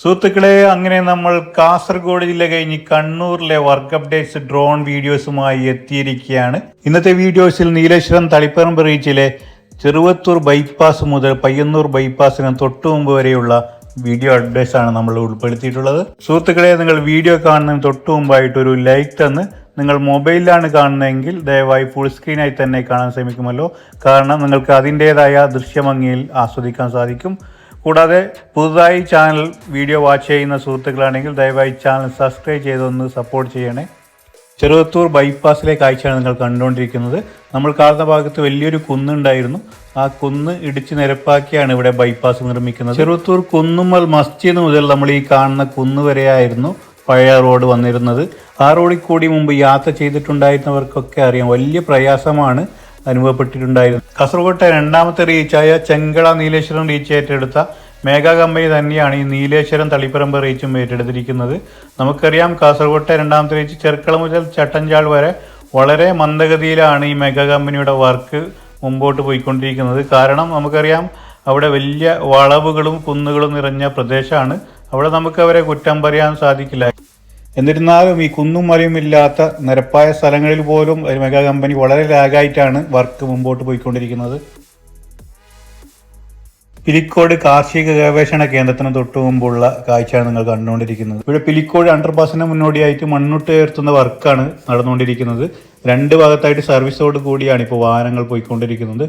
സുഹൃത്തുക്കളെ അങ്ങനെ നമ്മൾ കാസർഗോഡ് ജില്ല കഴിഞ്ഞ് കണ്ണൂരിലെ വർക്ക് അപ്ഡേറ്റ്സ് ഡ്രോൺ വീഡിയോസുമായി എത്തിയിരിക്കുകയാണ്. ഇന്നത്തെ വീഡിയോസിൽ നീലേശ്വരം തളിപ്പറമ്പ് റീച്ചിലെ ചെറുവത്തൂർ ബൈപ്പാസ് മുതൽ പയ്യന്നൂർ ബൈപ്പാസിന് തൊട്ടു മുമ്പ് വരെയുള്ള വീഡിയോ അപ്ഡേറ്റ്സ് ആണ് നമ്മൾ ഉൾപ്പെടുത്തിയിട്ടുള്ളത്. സുഹൃത്തുക്കളെ നിങ്ങൾ വീഡിയോ കാണുന്നതിന് തൊട്ടു മുമ്പായിട്ട് ഒരു ലൈക്ക് തന്ന് നിങ്ങൾ മൊബൈലിലാണ് കാണുന്നതെങ്കിൽ ദയവായി ഫുൾ സ്ക്രീനായി തന്നെ കാണാൻ ശ്രമിക്കുമല്ലോ. കാരണം നിങ്ങൾക്ക് അതിന്റേതായ ദൃശ്യഭംഗിയിൽ ആസ്വദിക്കാൻ സാധിക്കും. കൂടാതെ പുതുതായി ചാനൽ വീഡിയോ വാച്ച് ചെയ്യുന്ന സുഹൃത്തുക്കളാണെങ്കിൽ ദയവായി ചാനൽ സബ്സ്ക്രൈബ് ചെയ്തൊന്ന് സപ്പോർട്ട് ചെയ്യണേ. ചെറുവത്തൂർ ബൈപ്പാസിലെ കാഴ്ചയാണ് നിങ്ങൾ കണ്ടുകൊണ്ടിരിക്കുന്നത്. നമ്മൾ കാണുന്ന ഭാഗത്ത് വലിയൊരു കുന്നുണ്ടായിരുന്നു. ആ കുന്ന് ഇടിച്ച് നിരപ്പാക്കിയാണ് ഇവിടെ ബൈപ്പാസ് നിർമ്മിക്കുന്നത്. ചെറുവത്തൂർ കുന്നുമ്മൽ മസ്ജിദ് മുതൽ നമ്മൾ ഈ കാണുന്ന കുന്ന് വരെയായിരുന്നു പഴയ റോഡ് വന്നിരുന്നത്. ആ റോഡിൽ കൂടി മുമ്പ് യാത്ര ചെയ്തിട്ടുണ്ടായിരുന്നവർക്കൊക്കെ അറിയാം. വലിയ പ്രയാസമാണ് അനുഭവപ്പെട്ടിട്ടുണ്ടായിരുന്നു. കാസർഗോട്ടെ രണ്ടാമത്തെ റീച്ചായ ചെങ്കള നീലേശ്വരം റീച്ച് ഏറ്റെടുത്ത മേഘാ കമ്പനി തന്നെയാണ് ഈ നീലേശ്വരം തളിപ്പറമ്പ് റീച്ചും ഏറ്റെടുത്തിരിക്കുന്നത്. നമുക്കറിയാം കാസർഗോട്ടെ രണ്ടാമത്തെ റീച്ച് ചെർക്കള മുതൽ ചട്ടഞ്ചാൾ വരെ വളരെ മന്ദഗതിയിലാണ് ഈ മെഗാ കമ്പനിയുടെ വർക്ക് മുമ്പോട്ട് പോയിക്കൊണ്ടിരിക്കുന്നത്. കാരണം നമുക്കറിയാം അവിടെ വലിയ വളവുകളും കുന്നുകളും നിറഞ്ഞ പ്രദേശമാണ്. അവിടെ നമുക്ക് അവരെ കുറ്റം പറയാൻ സാധിക്കില്ല. എന്നിരുന്നാലും ഈ കുന്നും മലയും ഇല്ലാത്ത നിരപ്പായ സ്ഥലങ്ങളിൽ പോലും ഒരു മെഗാ കമ്പനി വളരെ ലാഗായിട്ടാണ് വർക്ക് മുമ്പോട്ട് പോയിക്കൊണ്ടിരിക്കുന്നത്. പിലിക്കോട് കാർഷിക ഗവേഷണ കേന്ദ്രത്തിന് തൊട്ടു മുമ്പുള്ള കാഴ്ചയാണ് നിങ്ങൾ കണ്ടുകൊണ്ടിരിക്കുന്നത്. ഇവിടെ പിലിക്കോട് അണ്ടർപാസിന് മുന്നോടിയായിട്ട് മണ്ണുട്ട് ഉയർത്തുന്ന വർക്കാണ് നടന്നുകൊണ്ടിരിക്കുന്നത്. രണ്ട് ഭാഗത്തായിട്ട് സർവീസോട് കൂടിയാണ് ഇപ്പോൾ വാഹനങ്ങൾ പോയിക്കൊണ്ടിരിക്കുന്നത്.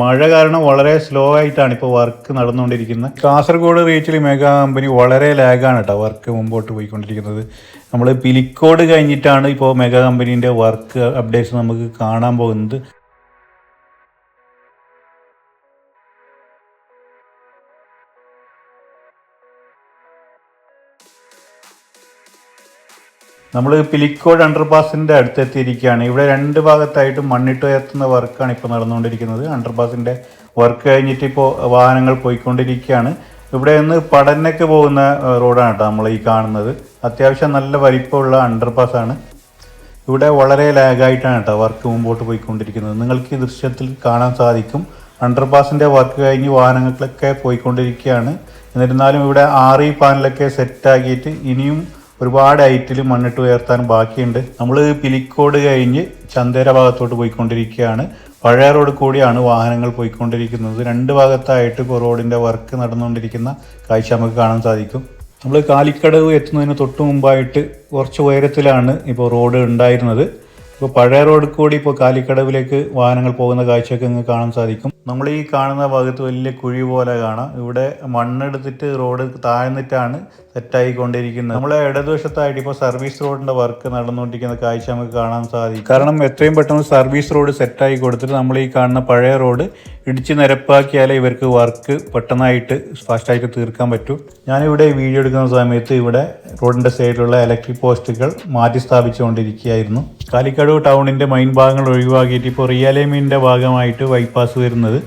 മഴ കാരണം വളരെ സ്ലോ ആയിട്ടാണ് ഇപ്പോൾ വർക്ക് നടന്നുകൊണ്ടിരിക്കുന്നത്. കാസർഗോഡ് റീച്ചിൽ മെഗാ കമ്പനി വളരെ ലാഗാണ് കേട്ടോ വർക്ക് മുമ്പോട്ട് പോയിക്കൊണ്ടിരിക്കുന്നത്. നമ്മൾ പിലിക്കോട് കഴിഞ്ഞിട്ടാണ് ഇപ്പോൾ മെഗാ കമ്പനീന്റെ വർക്ക് അപ്ഡേഷൻ നമുക്ക് കാണാൻ പോകുന്നത്. നമ്മൾ പിലിക്കോട് അണ്ടർപാസിന്റെ അടുത്തെത്തിയിരിക്കുകയാണ്. ഇവിടെ രണ്ട് ഭാഗത്തായിട്ട് മണ്ണിട്ട് ഉയർത്തുന്ന വർക്കാണ് ഇപ്പോൾ നടന്നുകൊണ്ടിരിക്കുന്നത്. അണ്ടർപാസിന്റെ വർക്ക് കഴിഞ്ഞിട്ട് ഇപ്പോൾ വാഹനങ്ങൾ പോയിക്കൊണ്ടിരിക്കുകയാണ്. ഇവിടെ നിന്ന് പടന്നക്ക് പോകുന്ന റോഡാണ് കേട്ടോ നമ്മൾ ഈ കാണുന്നത്. അത്യാവശ്യം നല്ല വലിപ്പമുള്ള അണ്ടർപാസ് ആണ്. ഇവിടെ വളരെ ലാഗായിട്ടാണ് കേട്ടോ വർക്ക് മുമ്പോട്ട് പോയിക്കൊണ്ടിരിക്കുന്നത്. നിങ്ങൾക്ക് ഈ ദൃശ്യത്തിൽ കാണാൻ സാധിക്കും. അണ്ടർപാസിന്റെ വർക്ക് കഴിഞ്ഞ് വാഹനങ്ങളിലൊക്കെ പോയിക്കൊണ്ടിരിക്കുകയാണ്. എന്നിരുന്നാലും ഇവിടെ ആറി പാനലൊക്കെ സെറ്റാക്കിയിട്ട് ഇനിയും ഒരുപാട് ഐറ്റിൽ മണ്ണിട്ട് ഉയർത്താൻ ബാക്കിയുണ്ട്. നമ്മൾ പിലിക്കോട് കഴിഞ്ഞ് ചന്തേര ഭാഗത്തോട്ട് പോയിക്കൊണ്ടിരിക്കുകയാണ്. പഴയ റോഡ് കൂടിയാണ് വാഹനങ്ങൾ പോയിക്കൊണ്ടിരിക്കുന്നത്. രണ്ട് ഭാഗത്തായിട്ട് റോഡിന്റെ വർക്ക് നടന്നുകൊണ്ടിരിക്കുന്ന കാഴ്ച നമുക്ക് കാണാൻ സാധിക്കും. നമ്മൾ കാലിക്കടവ് എത്തുന്നതിന് തൊട്ട് മുമ്പായിട്ട് കുറച്ച് ഉയരത്തിലാണ് ഇപ്പോൾ റോഡ് ഉണ്ടായിരുന്നത്. ഇപ്പോൾ പഴയ റോഡ് കൂടി ഇപ്പോൾ കാലിക്കടവിലേക്ക് വാഹനങ്ങൾ പോകുന്ന കാഴ്ചയൊക്കെ നിങ്ങൾക്ക് കാണാൻ സാധിക്കും. നമ്മൾ ഈ കാണുന്ന ഭാഗത്ത് വലിയ കുഴി പോലെ കാണാം. ഇവിടെ മണ്ണെടുത്തിട്ട് റോഡ് താഴ്ന്നിട്ടാണ് സെറ്റായിക്കൊണ്ടിരിക്കുന്നത്. നമ്മളെ ഇടതുവശത്തായിട്ട് ഇപ്പോൾ സർവീസ് റോഡിന്റെ വർക്ക് നടന്നുകൊണ്ടിരിക്കുന്ന കാഴ്ച നമുക്ക് കാണാൻ സാധിക്കും. കാരണം എത്രയും പെട്ടെന്ന് സർവീസ് റോഡ് സെറ്റായി കൊടുത്തിട്ട് നമ്മൾ ഈ കാണുന്ന പഴയ റോഡ് ഇടിച്ച് നിരപ്പാക്കിയാലേ ഇവർക്ക് വർക്ക് പെട്ടെന്നായിട്ട് ഫാസ്റ്റായിട്ട് തീർക്കാൻ പറ്റൂ. ഞാനിവിടെ വീഡിയോ എടുക്കുന്ന സമയത്ത് ഇവിടെ റോഡിന്റെ സൈഡിലുള്ള ഇലക്ട്രിക് പോസ്റ്റുകൾ മാറ്റി സ്ഥാപിച്ചുകൊണ്ടിരിക്കുകയായിരുന്നു. കാലിക്കടവ് ടൗണിന്റെ മെയിൻ ഭാഗങ്ങൾ ഒഴിവാക്കിയിട്ട് ഇപ്പോൾ റിയാലേമിന്റെ ഭാഗമായിട്ട് ബൈപ്പാസ് വരുന്നത്.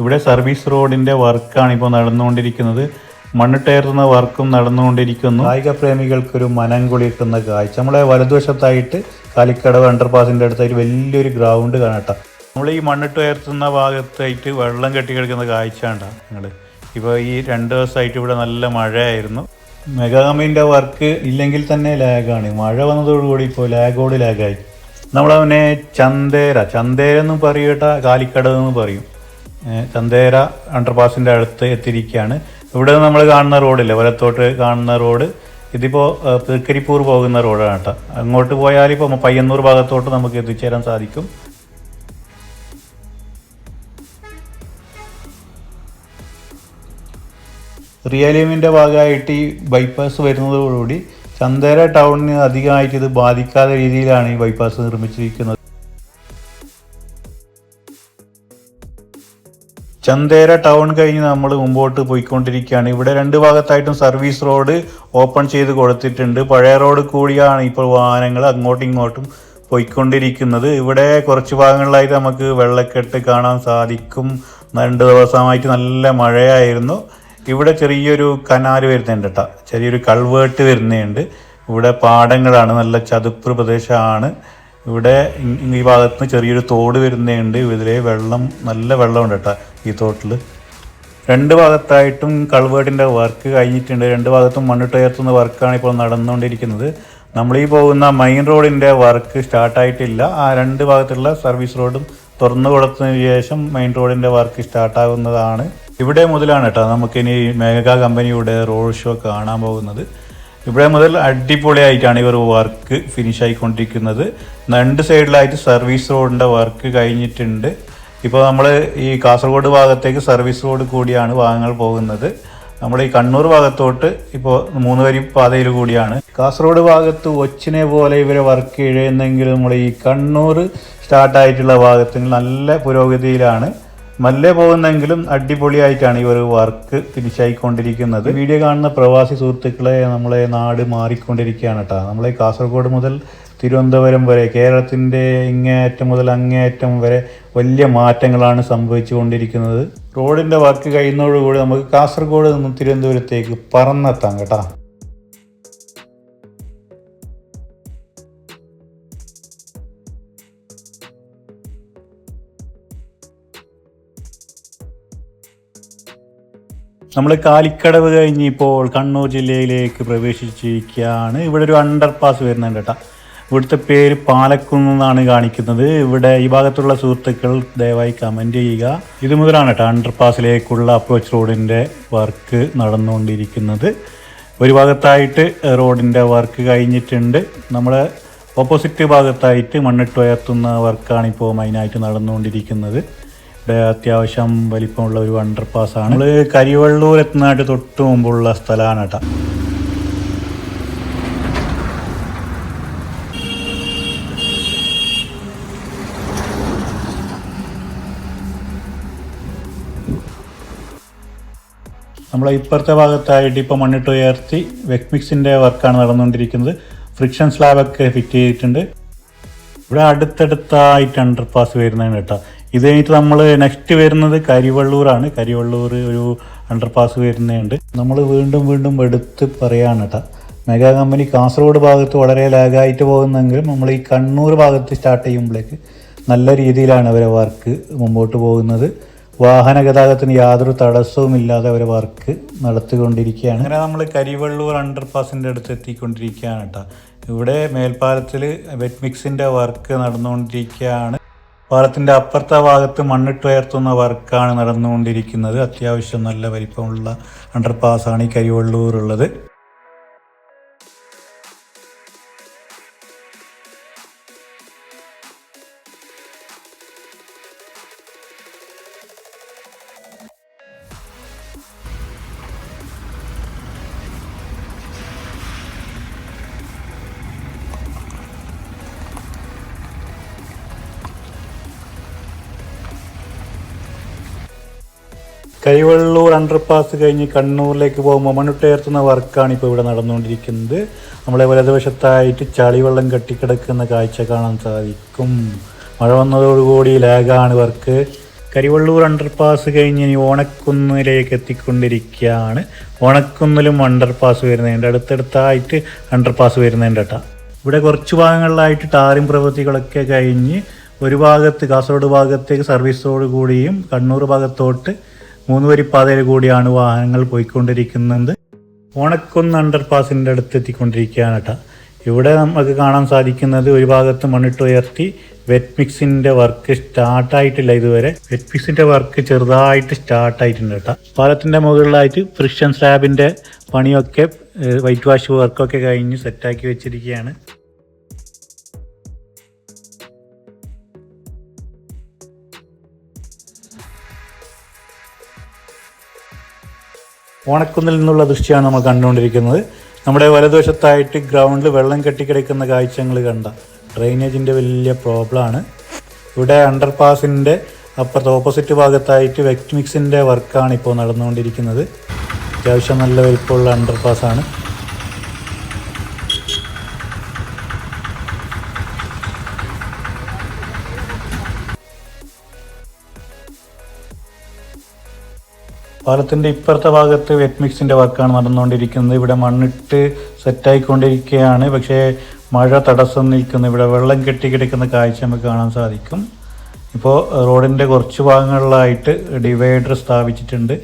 ഇവിടെ സർവീസ് റോഡിന്റെ വർക്കാണ് ഇപ്പോൾ നടന്നുകൊണ്ടിരിക്കുന്നത്. മണ്ണിട്ടേറുന്ന വർക്കും നടന്നുകൊണ്ടിരിക്കുന്നു. കായിക പ്രേമികൾക്കൊരു മനം കുളിർക്കുന്ന കാഴ്ച. നമ്മളെ വലതുവശത്തായിട്ട് കാലിക്കടവ് അണ്ടർപാസിന്റെ അടുത്തായിട്ട് വലിയൊരു ഗ്രൗണ്ട് കാണാം നമ്മൾ ഈ മണ്ണിട്ട് ഉയർത്തുന്ന ഭാഗത്തായിട്ട് വെള്ളം കെട്ടി കിടക്കുന്ന കാഴ്ച ഉണ്ടാകും നിങ്ങൾ ഇപ്പോൾ ഈ രണ്ട് ദിവസമായിട്ട് ഇവിടെ നല്ല മഴയായിരുന്നു. മെഗാമിന്റെ വർക്ക് ഇല്ലെങ്കിൽ തന്നെ ലാഗാണ്. മഴ വന്നതോടുകൂടി ഇപ്പോൾ ലാഗോട് ലാഗായി. നമ്മളവനെ ചന്തേര ചന്തേര എന്ന് പറയട്ട കാലിക്കടവ് എന്ന് പറയും. ചന്തേര അണ്ടർപാസിന്റെ അടുത്ത് എത്തിയിരിക്കുകയാണ് ഇവിടെ നമ്മൾ കാണുന്ന റോഡില്ല വലത്തോട്ട് കാണുന്ന റോഡ്. ഇതിപ്പോൾ തൃക്കരിപ്പൂർ പോകുന്ന റോഡാണ് കേട്ടോ. അങ്ങോട്ട് പോയാൽ ഇപ്പോൾ പയ്യന്നൂർ ഭാഗത്തോട്ട് നമുക്ക് എത്തിച്ചേരാൻ സാധിക്കും. റിയലിയമിന്റെ ഭാഗമായിട്ട് ഈ ബൈപ്പാസ് വരുന്നതോടുകൂടി ചന്തേര ടൗണിന് അധികമായിട്ട് ഇത് ബാധിക്കാത്ത രീതിയിലാണ് ഈ ബൈപ്പാസ് നിർമ്മിച്ചിരിക്കുന്നത്. ചന്തേര ടൗൺ കഴിഞ്ഞ് നമ്മൾ മുമ്പോട്ട് പോയിക്കൊണ്ടിരിക്കുകയാണ്. ഇവിടെ രണ്ട് ഭാഗത്തായിട്ടും സർവീസ് റോഡ് ഓപ്പൺ ചെയ്ത് കൊടുത്തിട്ടുണ്ട്. പഴയ റോഡ് കൂടിയാണ് ഇപ്പോൾ വാഹനങ്ങൾ അങ്ങോട്ടും ഇങ്ങോട്ടും പോയിക്കൊണ്ടിരിക്കുന്നത്. ഇവിടെ കുറച്ച് ഭാഗങ്ങളിലായിട്ട് നമുക്ക് വെള്ളക്കെട്ട് കാണാൻ സാധിക്കും. രണ്ട് ദിവസമായിട്ട് നല്ല മഴയായിരുന്നു. ഇവിടെ ചെറിയൊരു കനാല് വരുന്നുണ്ട് കേട്ടോ ചെറിയൊരു കൾവേട്ട് വരുന്നുണ്ട്. ഇവിടെ പാടങ്ങളാണ് നല്ല ചതുപ്പ് പ്രദേശമാണ്. ഇവിടെ ഈ ഭാഗത്ത് നിന്ന് ചെറിയൊരു തോട് വരുന്നുണ്ട്. ഇതിലെ വെള്ളം നല്ല വെള്ളമുണ്ട് കേട്ടോ ഈ തോട്ടിൽ രണ്ട് ഭാഗത്തായിട്ടും കൾവേർഡിന്റെ വർക്ക് കഴിഞ്ഞിട്ടുണ്ട്. രണ്ട് ഭാഗത്തും മണ്ണിട്ടുയർത്തുന്ന വർക്കാണ് ഇപ്പോൾ നടന്നുകൊണ്ടിരിക്കുന്നത്. നമ്മൾ ഈ പോകുന്ന മെയിൻ റോഡിന്റെ വർക്ക് സ്റ്റാർട്ടായിട്ടില്ല ആ രണ്ട് ഭാഗത്തുള്ള സർവീസ് റോഡും തുറന്നു കൊടുത്തതിന് ശേഷം മെയിൻ റോഡിന്റെ വർക്ക് സ്റ്റാർട്ടാകുന്നതാണ് ഇവിടെ മുതലാണ് കേട്ടോ നമുക്കിനി മേഘ കമ്പനിയുടെ റോഡ് ഷോ കാണാൻ പോകുന്നത്. ഇവിടെ മുതൽ അടിപൊളിയായിട്ടാണ് ഇവർ വർക്ക് ഫിനിഷ് ആയിക്കൊണ്ടിരിക്കുന്നത്. രണ്ട് സൈഡിലായിട്ട് സർവീസ് റോഡിന്റെ വർക്ക് കഴിഞ്ഞിട്ടുണ്ട്. ഇപ്പോൾ നമ്മൾ ഈ കാസർഗോഡ് ഭാഗത്തേക്ക് സർവീസ് റോഡ് കൂടിയാണ് വാഹനങ്ങൾ പോകുന്നത്. നമ്മൾ ഈ കണ്ണൂർ ഭാഗത്തോട്ട് ഇപ്പോൾ മൂന്ന് വരി പാതയിൽ കൂടിയാണ്. കാസർഗോഡ് ഭാഗത്ത് ഒച്ചിനെ പോലെ ഇവരെ വർക്ക് ഇഴയുന്നെങ്കിലും നമ്മൾ ഈ കണ്ണൂർ സ്റ്റാർട്ടായിട്ടുള്ള ഭാഗത്തിന് നല്ല പുരോഗതിയിലാണ്. മല്ലേ പോകുന്നെങ്കിലും അടിപൊളിയായിട്ടാണ് ഈ ഒരു വർക്ക് ഫിനിഷ് ആയിക്കൊണ്ടിരിക്കുന്നത് വീഡിയോ കാണുന്ന പ്രവാസി സുഹൃത്തുക്കളെ നമ്മളെ നാട് മാറിക്കൊണ്ടിരിക്കുകയാണ് കേട്ടോ നമ്മളെ കാസർഗോഡ് മുതൽ തിരുവനന്തപുരം വരെ കേരളത്തിന്റെ ഇങ്ങേയറ്റം മുതൽ അങ്ങേയറ്റം വരെ വലിയ മാറ്റങ്ങളാണ് സംഭവിച്ചു കൊണ്ടിരിക്കുന്നത് റോഡിന്റെ വർക്ക് കഴിയുന്നതോടുകൂടി നമുക്ക് കാസർഗോഡ് നിന്നും തിരുവനന്തപുരത്തേക്ക് പറന്നെത്താം കേട്ടോ. നമ്മൾ കാലിക്കടവ് കഴിഞ്ഞ് ഇപ്പോൾ കണ്ണൂർ ജില്ലയിലേക്ക് പ്രവേശിച്ചിരിക്കുകയാണ്. ഇവിടെ ഒരു അണ്ടർ പാസ് വരുന്നുണ്ട് കേട്ടോ. ഇവിടുത്തെ പേര് പാലക്കുന്ന് എന്നാണ് കാണിക്കുന്നത്. ഇവിടെ ഈ ഭാഗത്തുള്ള സുഹൃത്തുക്കൾ ദയവായി കമന്റ് ചെയ്യുക. ഇത് മുതലാണ് കേട്ടോ അണ്ടർ പാസിലേക്കുള്ള അപ്രോച്ച് റോഡിന്റെ വർക്ക് നടന്നുകൊണ്ടിരിക്കുന്നത്. ഒരു ഭാഗത്തായിട്ട് റോഡിന്റെ വർക്ക് കഴിഞ്ഞിട്ടുണ്ട്. നമ്മൾ ഓപ്പോസിറ്റ് ഭാഗത്തായിട്ട് മണ്ണിട്ട് ഉയർത്തുന്ന വർക്കാണ് ഇപ്പോൾ മെയിനായിട്ട് നടന്നുകൊണ്ടിരിക്കുന്നത്. അത്യാവശ്യം വലിപ്പമുള്ള ഒരു അണ്ടർ പാസ് ആണ്. നമ്മൾ കരിവള്ളൂർ എത്തുന്നതായിട്ട് തൊട്ട് മുമ്പുള്ള സ്ഥലമാണ് കേട്ടോ. നമ്മളെ ഇപ്പുറത്തെ ഭാഗത്തായിട്ട് ഇപ്പോൾ മണ്ണിട്ട് ഉയർത്തി വെക് മിക്സിന്റെ വർക്കാണ് നടന്നുകൊണ്ടിരിക്കുന്നത്. ഫ്രിക്ഷൻ സ്ലാബൊക്കെ ഫിറ്റ് ചെയ്തിട്ടുണ്ട്. ഇവിടെ അടുത്തടുത്തായിട്ട് അണ്ടർ പാസ് വരുന്നതാണ് കേട്ടോ. ഇത് കഴിഞ്ഞിട്ട് നമ്മൾ നെക്സ്റ്റ് വരുന്നത് കരിവള്ളൂരാണ്. കരിവള്ളൂർ ഒരു അണ്ടർപാസ് വരുന്നുണ്ട്. നമ്മൾ വീണ്ടും വീണ്ടും എടുത്ത് പറയാണ് കേട്ടോ മെഗാ കമ്പനി കാസർഗോഡ് ഭാഗത്ത് വളരെ ലാഗായിട്ട് പോകുന്നെങ്കിലും നമ്മൾ ഈ കണ്ണൂർ ഭാഗത്ത് സ്റ്റാർട്ട് ചെയ്യുമ്പോഴേക്ക് നല്ല രീതിയിലാണ് അവരെ വർക്ക് മുമ്പോട്ട് പോകുന്നത്. വാഹന ഗതാഗതത്തിന് യാതൊരു തടസ്സവും ഇല്ലാതെ അവരെ വർക്ക് നടത്തിക്കൊണ്ടിരിക്കുകയാണ്. അങ്ങനെ നമ്മൾ കരിവള്ളൂർ അണ്ടർ പാസിന്റെ അടുത്ത് എത്തിക്കൊണ്ടിരിക്കുകയാണ് കേട്ടോ ഇവിടെ മേൽപ്പാലത്തിൽ വെറ്റ് മിക്സിന്റെ വർക്ക് നടന്നുകൊണ്ടിരിക്കുകയാണ്. പാലത്തിന്റെ അപ്പുറത്തെ ഭാഗത്ത് മണ്ണിട്ടുയർത്തുന്ന വർക്കാണ് നടന്നുകൊണ്ടിരിക്കുന്നത്. അത്യാവശ്യം നല്ല വലിപ്പമുള്ള ആണ് ഈ കരിവള്ളൂർ ഉള്ളത് കരിവള്ളൂർ അണ്ടർപാസ് കഴിഞ്ഞ് കണ്ണൂരിലേക്ക് പോകുമ്പോൾ മണ്ണുട്ടയർത്തുന്ന വർക്കാണ് ഇപ്പോൾ ഇവിടെ നടന്നുകൊണ്ടിരിക്കുന്നത്. നമ്മളെ വലതുവശത്തായിട്ട് ചളിവെള്ളം കെട്ടിക്കിടക്കുന്ന കാഴ്ച കാണാൻ സാധിക്കും. മഴ വന്നതോടുകൂടി ലാഗാണ് വർക്ക്. കരിവള്ളൂർ അണ്ടർപാസ് കഴിഞ്ഞ് ഇനി ഓണക്കുന്നിലേക്ക് എത്തിക്കൊണ്ടിരിക്കുകയാണ്. ഓണക്കുന്നിലും അണ്ടർപാസ് വരുന്നുണ്ട്. അടുത്തടുത്തായിട്ട് അണ്ടർപാസ് വരുന്നുണ്ട് കേട്ടോ. ഇവിടെ കുറച്ച് ഭാഗങ്ങളിലായിട്ട് ടാറിംഗ് പ്രവൃത്തികളൊക്കെ കഴിഞ്ഞ് ഒരു ഭാഗത്ത് കാസർഗോഡ് ഭാഗത്തേക്ക് സർവീസോട് കൂടിയും കണ്ണൂർ ഭാഗത്തോട്ട് മൂന്ന് വരി പാതയിൽ കൂടിയാണ് വാഹനങ്ങൾ പോയിക്കൊണ്ടിരിക്കുന്നത്. ഓണക്കുന്ന് അണ്ടർപാസിന്റെ അടുത്ത് എത്തിക്കൊണ്ടിരിക്കുകയാണ് കേട്ടോ ഇവിടെ നമുക്ക് കാണാൻ സാധിക്കുന്നത് ഒരു ഭാഗത്ത് മണ്ണിട്ട് ഉയർത്തി വെറ്റ് മിക്സിന്റെ വർക്ക് സ്റ്റാർട്ടായിട്ടില്ല ഇതുവരെ. വെറ്റ് മിക്സിന്റെ വർക്ക് ചെറുതായിട്ട് സ്റ്റാർട്ടായിട്ടുണ്ട് കേട്ടോ പാലത്തിന്റെ മുകളിലായിട്ട് ഫ്രിക്ഷൻ സ്ലാബിന്റെ പണിയൊക്കെ വൈറ്റ് വാഷ് വർക്കൊക്കെ കഴിഞ്ഞ് സെറ്റാക്കി വെച്ചിരിക്കുകയാണ്. ഓണക്കുന്നിൽ നിന്നുള്ള ദൃശ്യമാണ് നമ്മൾ കണ്ടുകൊണ്ടിരിക്കുന്നത്. നമ്മുടെ വലതുവശത്തായിട്ട് ഗ്രൗണ്ടിൽ വെള്ളം കെട്ടിക്കിടക്കുന്ന കാഴ്ചകൾ കണ്ട. ഡ്രെയിനേജിന്റെ വലിയ പ്രോബ്ലമാണ് ഇവിടെ അണ്ടർപാസിന്റെ അപ്പുറത്ത് ഓപ്പോസിറ്റ് ഭാഗത്തായിട്ട് വെക്ട് മിക്സിന്റെ വർക്കാണ് ഇപ്പോൾ നടന്നുകൊണ്ടിരിക്കുന്നത്. അത്യാവശ്യം നല്ല വലിപ്പമുള്ള അണ്ടർപാസാണ് പാലത്തിന്റെ ഇപ്പുറത്തെ ഭാഗത്ത് വെറ്റ് മിക്സിന്റെ വർക്കാണ് നടന്നുകൊണ്ടിരിക്കുന്നത്. ഇവിടെ മണ്ണിട്ട് സെറ്റായിക്കൊണ്ടിരിക്കുകയാണ് പക്ഷേ മഴ തടസ്സം നിൽക്കുന്നു. ഇവിടെ വെള്ളം കെട്ടി കിടക്കുന്ന കാഴ്ച നമുക്ക് കാണാൻ സാധിക്കും. ഇപ്പോൾ റോഡിന്റെ കുറച്ച് ഭാഗങ്ങളിലായിട്ട് ഡിവൈഡർ സ്ഥാപിച്ചിട്ടുണ്ട്.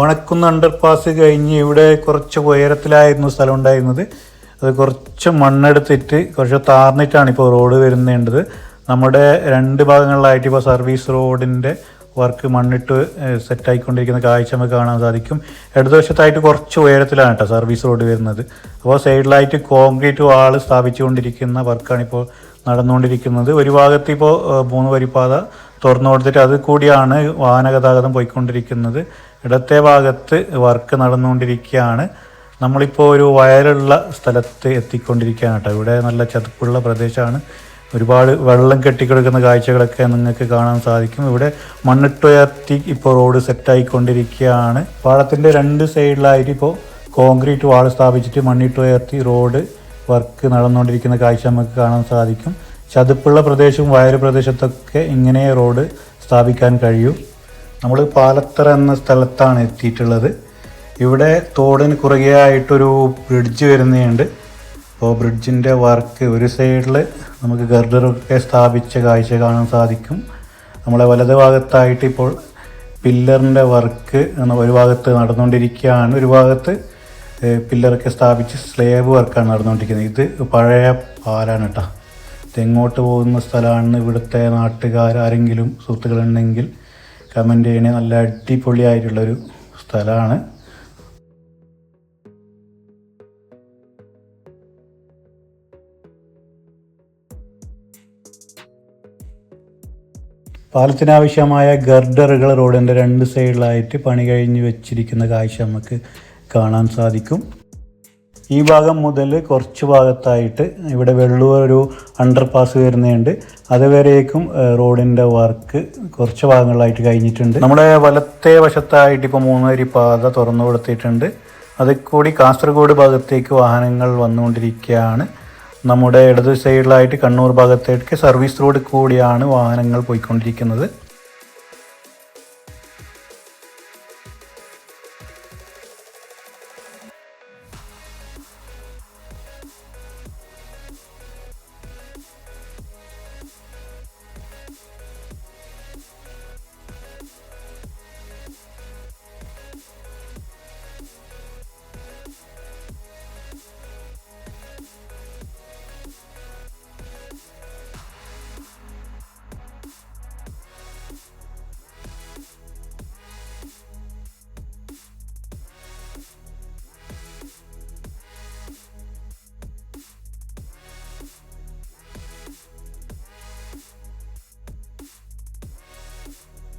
ഉണക്കുന്ന അണ്ടർപാസ് കഴിഞ്ഞ് ഇവിടെ കുറച്ച് ഉയരത്തിലായിരുന്നു സ്ഥലം ഉണ്ടായിരുന്നത്. അത് കുറച്ച് മണ്ണെടുത്തിട്ട് കുറച്ച് താർന്നിട്ടാണ് ഇപ്പോൾ റോഡ് വരുന്നേണ്ടത്. നമ്മുടെ രണ്ട് ഭാഗങ്ങളിലായിട്ട് ഇപ്പോൾ സർവീസ് റോഡിന്റെ വർക്ക് മണ്ണിട്ട് സെറ്റായിക്കൊണ്ടിരിക്കുന്ന കാഴ്ച നമുക്ക് കാണാൻ സാധിക്കും. ഇടതുവശത്തായിട്ട് കുറച്ച് ഉയരത്തിലാണ് കേട്ടോ സർവീസ് റോഡ് വരുന്നത്. അപ്പോൾ സൈഡിലായിട്ട് കോൺക്രീറ്റ് വാൾ സ്ഥാപിച്ചുകൊണ്ടിരിക്കുന്ന വർക്കാണ് ഇപ്പോൾ നടന്നുകൊണ്ടിരിക്കുന്നത്. ഒരു ഭാഗത്ത് ഇപ്പോൾ മൂന്ന് വരിപ്പാത തുറന്നു കൊടുത്തിട്ട് അത് കൂടിയാണ് വാഹന ഗതാഗതം പോയിക്കൊണ്ടിരിക്കുന്നത്. ഇടത്തെ ഭാഗത്ത് വർക്ക് നടന്നുകൊണ്ടിരിക്കുകയാണ്. നമ്മളിപ്പോൾ ഒരു വയലുള്ള സ്ഥലത്ത് എത്തിക്കൊണ്ടിരിക്കുകയാണ് കേട്ടോ. ഇവിടെ നല്ല ചതുപ്പുള്ള പ്രദേശമാണ്. ഒരുപാട് വെള്ളം കെട്ടിക്കിടക്കുന്ന കാഴ്ചകളൊക്കെ നിങ്ങൾക്ക് കാണാൻ സാധിക്കും. ഇവിടെ മണ്ണിട്ടുയർത്തി ഇപ്പോൾ റോഡ് സെറ്റായിക്കൊണ്ടിരിക്കുകയാണ്. പാടത്തിന്റെ രണ്ട് സൈഡിലായിട്ട് ഇപ്പോൾ കോൺക്രീറ്റ് വാൾ സ്ഥാപിച്ചിട്ട് മണ്ണിട്ടുയർത്തി റോഡ് വർക്ക് നടന്നുകൊണ്ടിരിക്കുന്ന കാഴ്ച നമുക്ക് കാണാൻ സാധിക്കും. ചതുപ്പുള്ള പ്രദേശവും വയൽ പ്രദേശത്തൊക്കെ ഇങ്ങനെ റോഡ് സ്ഥാപിക്കാൻ കഴിയും. നമ്മൾ പാലത്തറ എന്ന സ്ഥലത്താണ് എത്തിയിട്ടുള്ളത്. ഇവിടെ തോടിന് കുറുകെയായിട്ടൊരു ബ്രിഡ്ജ് വരുന്നുണ്ട് അപ്പോൾ ബ്രിഡ്ജിന്റെ വർക്ക് ഒരു സൈഡിൽ നമുക്ക് ഗർഡറൊക്കെ സ്ഥാപിച്ച കാഴ്ച കാണാൻ സാധിക്കും. നമ്മളെ വലത് ഭാഗത്തായിട്ട് ഇപ്പോൾ പില്ലറിന്റെ വർക്ക് ഒരു ഭാഗത്ത് നടന്നുകൊണ്ടിരിക്കുകയാണ്. ഒരു ഭാഗത്ത് പില്ലറൊക്കെ സ്ഥാപിച്ച് സ്ലേബ് വർക്കാണ് നടന്നുകൊണ്ടിരിക്കുന്നത്. ഇത് പഴയ പാലാണ് കേട്ടോ. തെങ്ങോട്ട് പോകുന്ന സ്ഥലമാണ് ഇവിടുത്തെ നാട്ടുകാർ ആരെങ്കിലും സുഹൃത്തുക്കളുണ്ടെങ്കിൽ കമന്റ് ചെയ്യണേ. നല്ല അടിപൊളിയായിട്ടുള്ളൊരു സ്ഥലമാണ്. പാലത്തിനാവശ്യമായ ഗർഡറുകൾ റോഡിന്റെ രണ്ട് സൈഡിലായിട്ട് പണി കഴിഞ്ഞ് വെച്ചിരിക്കുന്ന കാഴ്ച നമുക്ക് കാണാൻ സാധിക്കും. ഈ ഭാഗം മുതൽ കുറച്ച് ഭാഗത്തായിട്ട് ഇവിടെ വെള്ളൂർ ഒരു അണ്ടർ പാസ് വരുന്നുണ്ട്. അതുവരേക്കും റോഡിന്റെ വർക്ക് കുറച്ച് ഭാഗങ്ങളായിട്ട് കഴിഞ്ഞിട്ടുണ്ട്. നമ്മുടെ വലത്തെ വശത്തായിട്ട് ഇപ്പോൾ മൂന്നരി പാത തുറന്നു കൊടുത്തിട്ടുണ്ട്. അതിൽ കൂടി കാസർഗോഡ് ഭാഗത്തേക്ക് വാഹനങ്ങൾ വന്നുകൊണ്ടിരിക്കുകയാണ്. നമ്മുടെ ഇടതു സൈഡിലായിട്ട് കണ്ണൂർ ഭാഗത്തേക്ക് സർവീസ് റോഡ് കൂടിയാണ് വാഹനങ്ങൾ പോയിക്കൊണ്ടിരിക്കുന്നത്.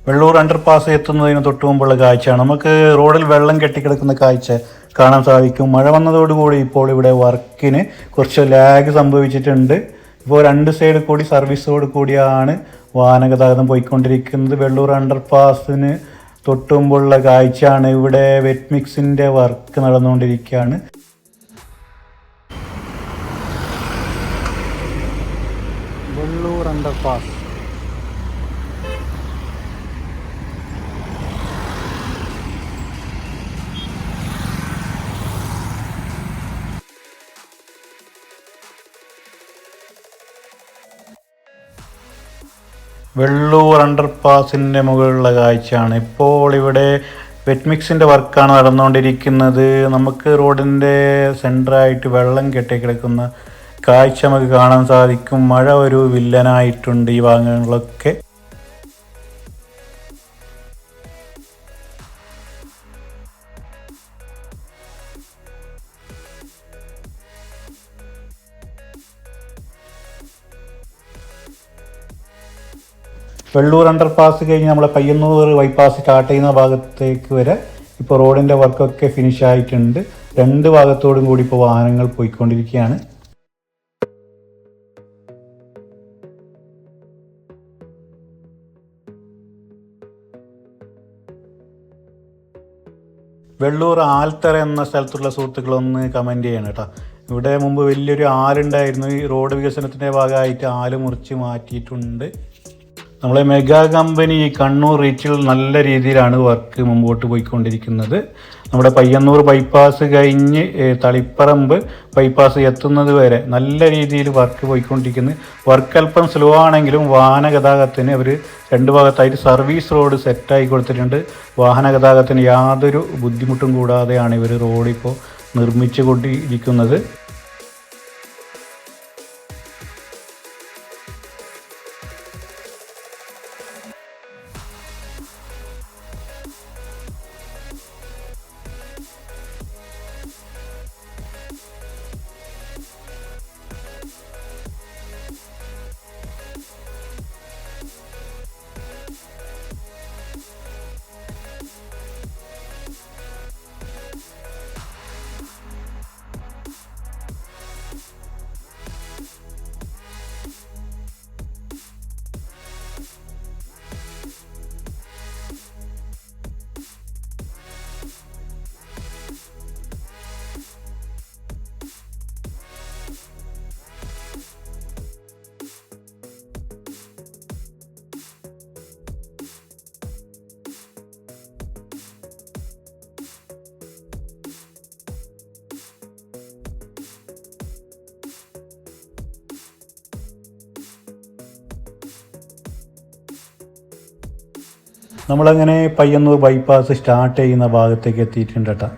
വെള്ളൂർ അണ്ടർപാസ് എത്തുന്നതിന് തൊട്ട് മുമ്പുള്ള കാഴ്ചയാണ്. നമുക്ക് റോഡിൽ വെള്ളം കെട്ടിക്കിടക്കുന്ന കാഴ്ച കാണാൻ സാധിക്കും. മഴ വന്നതോടുകൂടി ഇപ്പോൾ ഇവിടെ വർക്കിന് കുറച്ച് ലാഗ് സംഭവിച്ചിട്ടുണ്ട്. ഇപ്പോൾ രണ്ട് സൈഡ് കൂടി സർവീസോട് കൂടിയാണ് വാഹന ഗതാഗതം പോയിക്കൊണ്ടിരിക്കുന്നത്. വെള്ളൂർ അണ്ടർപാസിന് തൊട്ട് മുമ്പുള്ള കാഴ്ചയാണ് ഇവിടെ വെറ്റ് മിക്സിന്റെ വർക്ക് നടന്നുകൊണ്ടിരിക്കുകയാണ്. വെള്ളൂർ അണ്ടർ വെള്ളൂർ അണ്ടർപാസിന്റെ മുകളിലുള്ള കാഴ്ചയാണ്. ഇപ്പോൾ ഇവിടെ വെറ്റ്മിക്സിന്റെ വർക്കാണ് നടന്നുകൊണ്ടിരിക്കുന്നത്. നമുക്ക് റോഡിന്റെ സെന്ററായിട്ട് വെള്ളം കെട്ടി കിടക്കുന്ന കാഴ്ച നമുക്ക് കാണാൻ സാധിക്കും. മഴ ഒരു വില്ലനായിട്ടുണ്ട് ഈ ഭാഗങ്ങളിലൊക്കെ. വെള്ളൂർ അണ്ടർപാസ് കഴിഞ്ഞ് നമ്മളെ പയ്യന്നൂർ ബൈപ്പാസ് സ്റ്റാർട്ട് ചെയ്യുന്ന ഭാഗത്തേക്ക് വരെ ഇപ്പോൾ റോഡിന്റെ വർക്കൊക്കെ ഫിനിഷ് ആയിട്ടുണ്ട്. രണ്ട് ഭാഗത്തോടും കൂടി ഇപ്പോൾ വാഹനങ്ങൾ പോയിക്കൊണ്ടിരിക്കുകയാണ്. വെള്ളൂർ ആൽത്തറ എന്ന സ്ഥലത്തുള്ള സുഹൃത്തുക്കളൊന്ന് കമന്റ് ചെയ്യണം കേട്ടോ. ഇവിടെ മുമ്പ് വലിയൊരു ആലുണ്ടായിരുന്നു ഈ റോഡ് വികസനത്തിന്റെ ഭാഗമായിട്ട് ആൽ മുറിച്ച് മാറ്റിയിട്ടുണ്ട്. നമ്മളെ മെഗാ കമ്പനി കണ്ണൂർ റീച്ചിൽ നല്ല രീതിയിലാണ് വർക്ക് മുമ്പോട്ട് പോയിക്കൊണ്ടിരിക്കുന്നത്. നമ്മുടെ പയ്യന്നൂർ ബൈപ്പാസ് കഴിഞ്ഞ് തളിപ്പറമ്പ് ബൈപ്പാസ് എത്തുന്നത് വരെ നല്ല രീതിയിൽ വർക്ക് പോയിക്കൊണ്ടിരിക്കുന്നത് വർക്ക് അല്പം സ്ലോ ആണെങ്കിലും വാഹന ഗതാഗതത്തിന് അവർ രണ്ട് ഭാഗത്തായിട്ട് സർവീസ് റോഡ് സെറ്റായി കൊടുത്തിട്ടുണ്ട്. വാഹന ഗതാഗതത്തിന് യാതൊരു ബുദ്ധിമുട്ടും കൂടാതെയാണ് ഇവർ റോഡിപ്പോൾ നിർമ്മിച്ചു കൊണ്ടിരിക്കുന്നത് നമ്മളങ്ങനെ പയ്യന്നൂർ ബൈപ്പാസ് സ്റ്റാർട്ട് ചെയ്യുന്ന ഭാഗത്തേക്ക് എത്തിയിട്ടുണ്ട് കേട്ടോ.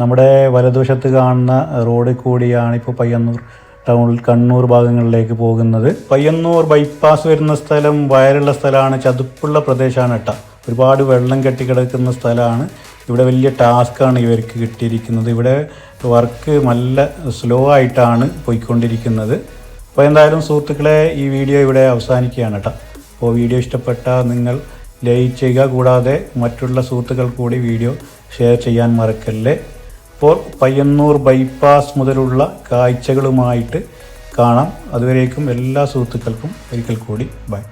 നമ്മുടെ വലതുവശത്ത് കാണുന്ന റോഡിൽ കൂടിയാണ് ഇപ്പോൾ പയ്യന്നൂർ ടൗണിൽ കണ്ണൂർ ഭാഗങ്ങളിലേക്ക് പോകുന്നത്. പയ്യന്നൂർ ബൈപ്പാസ് വരുന്ന സ്ഥലം വയലുള്ള സ്ഥലമാണ് ചതുപ്പുള്ള പ്രദേശമാണ് കേട്ടോ. ഒരുപാട് വെള്ളം കെട്ടിക്കിടക്കുന്ന സ്ഥലമാണ്. ഇവിടെ വലിയ ടാസ്ക്കാണ് ഇവർക്ക് കിട്ടിയിരിക്കുന്നത്. ഇവിടെ വർക്ക് നല്ല സ്ലോ ആയിട്ടാണ് പോയിക്കൊണ്ടിരിക്കുന്നത്. അപ്പോൾ എന്തായാലും സുഹൃത്തുക്കളെ ഈ വീഡിയോ ഇവിടെ അവസാനിക്കുകയാണ് കേട്ടോ. അപ്പോൾ വീഡിയോ ഇഷ്ടപ്പെട്ട നിങ്ങൾ ലൈക്ക് ചെയ്യുക കൂടാതെ മറ്റുള്ള സുഹൃത്തുക്കൾ കൂടി വീഡിയോ ഷെയർ ചെയ്യാൻ മറക്കല്ലേ. അപ്പോൾ പയ്യന്നൂർ ബൈപ്പാസ് മുതലുള്ള കാഴ്ചകളുമായിട്ട് കാണാം. അതുവരേക്കും എല്ലാ സുഹൃത്തുക്കൾക്കും ഒരിക്കൽ കൂടി ബൈ.